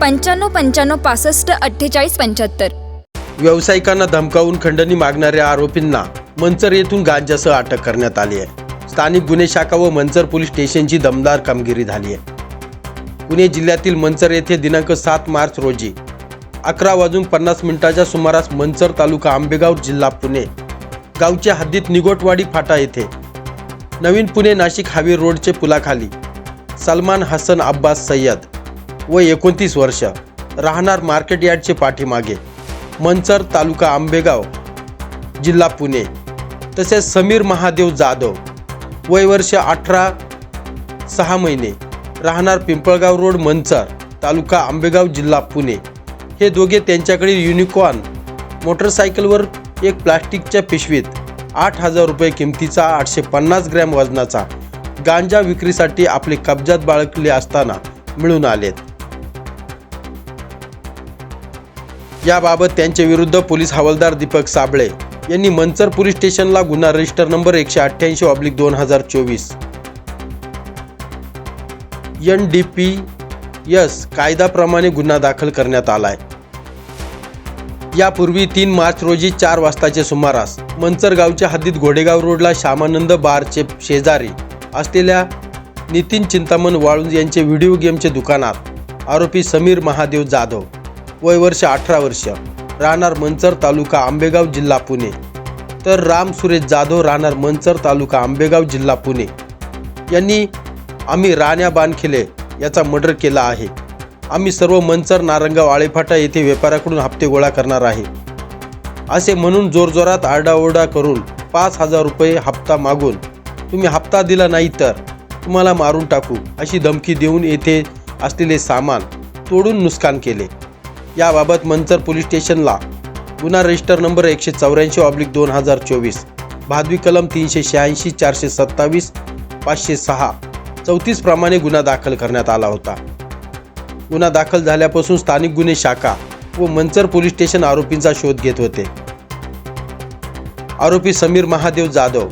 पंच्याण्णव पंच्याण्णव पासष्ट अठ्ठेचाळीस पंच्याहत्तर. व्यावसायिकांना धमकावून खंडणी मागणाऱ्या आरोपींना मंचर येथून गांजासह अटक करण्यात आली आहे. स्थानिक गुन्हे शाखा व मंचर पोलीस स्टेशनची दमदार कामगिरी झाली आहे. पुणे जिल्ह्यातील मंचर येथे दिनांक सात मार्च रोजी अकरा वाजून पन्नास मिनिटाच्या सुमारास मंचर तालुका आंबेगाव जिल्हा पुणे गावच्या हद्दीत निगोटवाडी फाटा येथे नवीन पुणे नाशिक हायवे रोडचे पुलाखाली सलमान हसन अब्बास सय्यद व एकोणतीस वर्ष राहणार मार्केट यार्डचे पाठीमागे मंचर तालुका आंबेगाव जिल्हा पुणे तसेच समीर महादेव जाधव वय वर्ष अठरा सहा महिने राहणार पिंपळगाव रोड मंचर तालुका आंबेगाव जिल्हा पुणे. हे दोघे त्यांच्याकडील युनिकॉर्न मोटरसायकलवर एक प्लास्टिकच्या पिशवीत आठ हजार रुपये किमतीचा आठशे पन्नास ग्रॅम वजनाचा गांजा विक्रीसाठी आपले कब्जात बाळगले असताना मिळून आलेत. याबाबत त्यांच्या विरुद्ध पोलीस हवालदार दीपक साबळे यांनी मंचर पोलीस स्टेशनला गुन्हा रजिस्टर नंबर एकशे अठ्ठ्याऐंशी ऑब्लिक दोन हजार चोवीस. एन डी पी एस कायद्याप्रमाणे गुन्हा दाखल करण्यात आलाय. यापूर्वी तीन मार्च रोजी चार वाजताच्या सुमारास मंचर गावच्या हद्दीत घोडेगाव रोडला श्यामानंद बारचे शेजारी असलेल्या नितीन चिंतामण वाळुंज यांचे व्हिडिओ गेमचे दुकानात आरोपी समीर महादेव जाधव वय वर्ष अठरा वर्ष. राहणार मंचर तालुका आंबेगाव जिल्हा पुणे. तर राम सुरेश जाधव राहणार मंचर तालुका आंबेगाव जिल्हा पुणे. यांनी आम्ही राण्या बानखिले याचा मर्डर केला आहे. आम्ही सर्व मंचर नारंगाव आळेफाटा येथे व्यापाऱ्याकडून हप्ते गोळा करणार आहे. असे म्हणून जोरजोरात आरडाओरडा करून पाच हजार रुपये हप्ता मागून तुम्ही हप्ता दिला नाही तर तुम्हाला मारून टाकू अशी धमकी देऊन येथे असलेले सामान तोडून नुकसान केले. याबाबत मंचर पोलीस स्टेशनला गुन्हा रजिस्टर नंबर एकशे चौऱ्याऐंशी ऑब्लिक दोन हजार चोवीस भादवी कलम तीनशे शहाऐंशी चारशे सत्तावीस पाचशे सहा चौतीस प्रमाणे गुन्हा दाखल करण्यात आला होता. गुन्हा दाखल झाल्यापासून स्थानिक गुन्हे शाखा व मंचर पोलीस स्टेशन आरोपींचा शोध घेत होते. आरोपी समीर महादेव जाधव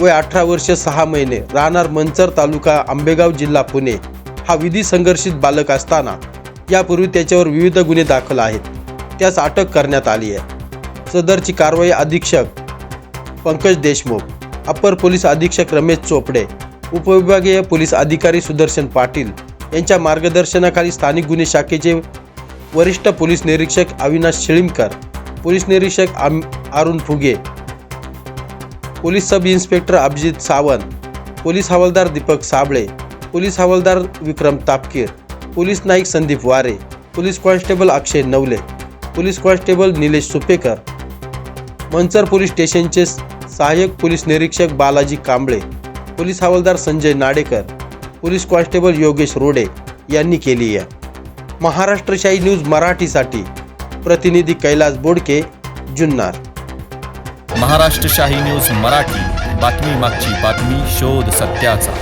वय अठरा वर्ष सहा महिने राहणार मंचर तालुका आंबेगाव जिल्हा पुणे हा विधी संघर्षित बालक असताना यापूर्वी त्याच्यावर विविध गुन्हे दाखल आहेत. त्यास अटक करण्यात आली आहे. सदरची कारवाई अधीक्षक पंकज देशमुख अप्पर पोलीस अधीक्षक रमेश चोपडे उपविभागीय पोलीस अधिकारी सुदर्शन पाटील यांच्या मार्गदर्शनाखाली स्थानिक गुन्हे शाखेचे वरिष्ठ पोलीस निरीक्षक अविनाश शिळीमकर पोलीस निरीक्षक आम Arun Phuge police sub inspector Abhijit Sawant police हवालदार दीपक साबळे पोलीस हवालदार Vikram Tapkir police Naik Sandeep Ware police constable Akshay Navale police constable Nilesh Supekar Manchar police स्टेशनचे सहाय्यक पोलीस निरीक्षक बालाजी कांबळे पोलीस हवालदार संजय नाडेकर पोलीस कॉन्स्टेबल योगेश रोडे यांनी केली आहे. महाराष्ट्रशाही न्यूज मराठीसाठी प्रतिनिधी कैलास बोडके जुन्नर. महाराष्ट्रशाही न्यूज मराठी बातमी मागची बातमी शोध सत्याचा.